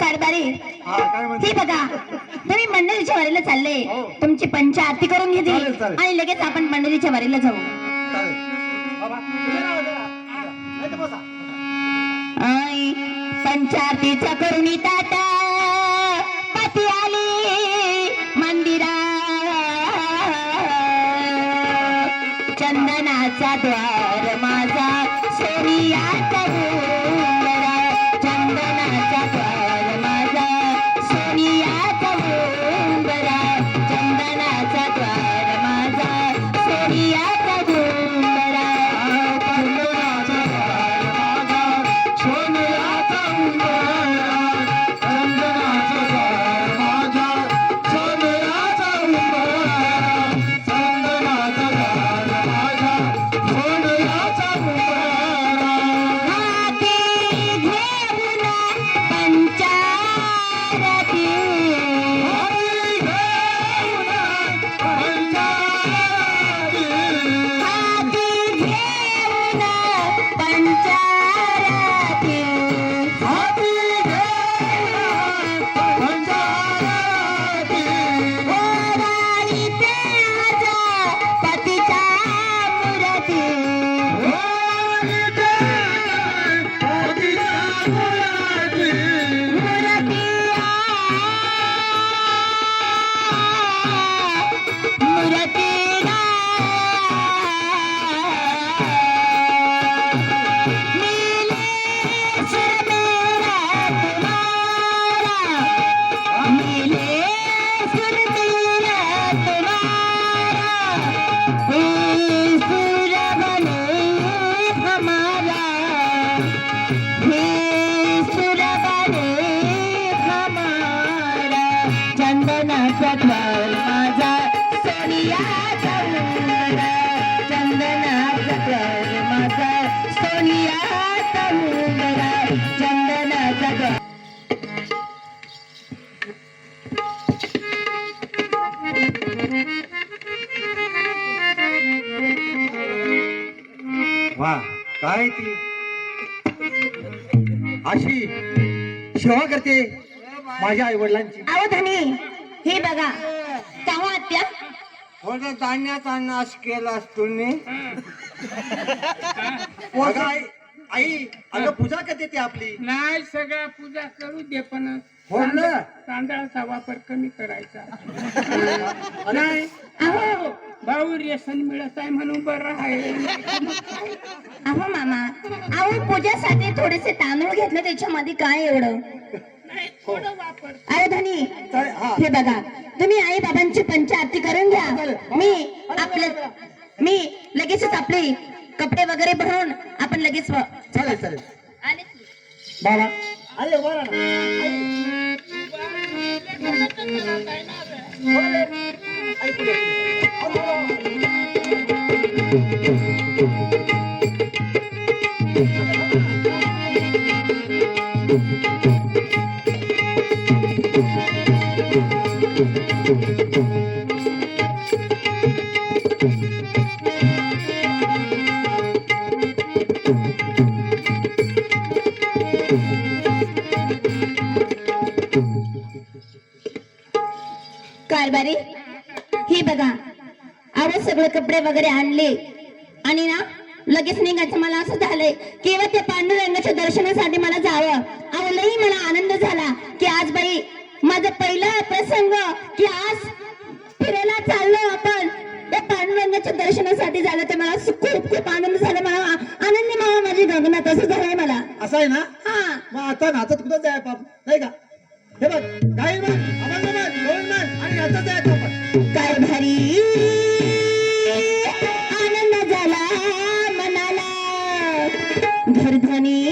कारभारी हे बघा तुम्ही मंडळीच्या वारीला चालले. तुमची पंच आरती करून घेते. आणि लगेच आपण मंडळीच्या वारीला जाऊ. आई पंचारतीचा करुणी ताटा. पती आली मंदिरा. चंदनाचा द्वार माझा सोनियाचा करू. वा काय ती? अशी सेवा करते माझ्या आई वडिलांची अहो धनी हे बघा तेव्हा आत्या. थोडं धान्याचा नाश केला असतो आई आई अगं पूजा करते ती आपली. नाही सगळा पूजा करू दे पण हो ना. तांदळाचा वापर कमी करायचा. नाही. अहो भाऊ रेशन मिळत आहे म्हणून बरं आहे. अहो मामा अहो पूजासाठी थोडेसे तांदूळ घेतले त्याच्यामध्ये काय एवढं नाही थोडं वापर अहो धनी हा. हे बघा तुम्ही आई बाबांची पंच आरती करून घ्या मी आपलं मी लगेचच आपले कपडे वगैरे भरून आपण लगेच चालेल चालेल आले. बाबा अरे बरं ना कारभारी हे बघा. अहो सगळे कपडे वगैरे आणले. आणि ना लगेच निघायचं. मला असं झालंय. केवळ त्या पांडुरंगाच्या दर्शनासाठी मला जावं. लई मला आनंद झाला की आज बाई माझा पहिला प्रसंग की आज फिरायला चाललो आपण. त्या पांडुरंगाच्या दर्शनासाठी झालं तर मला खूप खूप आनंद झाला. मला आनंदी मावा माझी गगनात असं झालंय मला. असं आहे ना? हा. मग आता नाचत कुठं जाय बाप नाही का? हे बघ गाईल ढोल आणि नाचत जायचं आपण. काय भारी आनंद झाला मनाला. घरधनी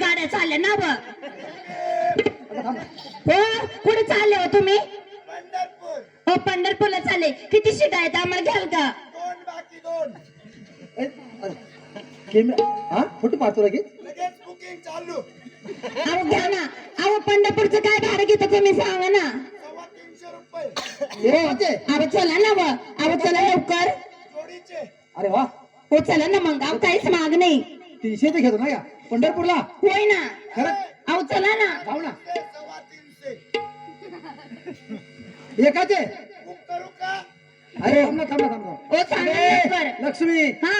गाड्या चालल्या ना ब. हो कुठे चालले हो तुम्ही? चालले किती सीट आहेत आम्हाला घ्याल का? केम- हा? फोटो पाहतो लगेच. अहो घ्या ना. अहो पंढरपूरचं काय भाडं घेतो तुम्ही सांगा ना. अहो चला ना व. अहो चला लवकर. अरे वा. हो चला ना मग. अहो काहीच माग नाही. तीनशे ते घेतो ना या. पंढरपूरला. होय ना. खरं? अहो चला ना. जाऊ ना. एकाचे. अरे थांब ना थांब. थांब. हो लक्ष्मी. हा.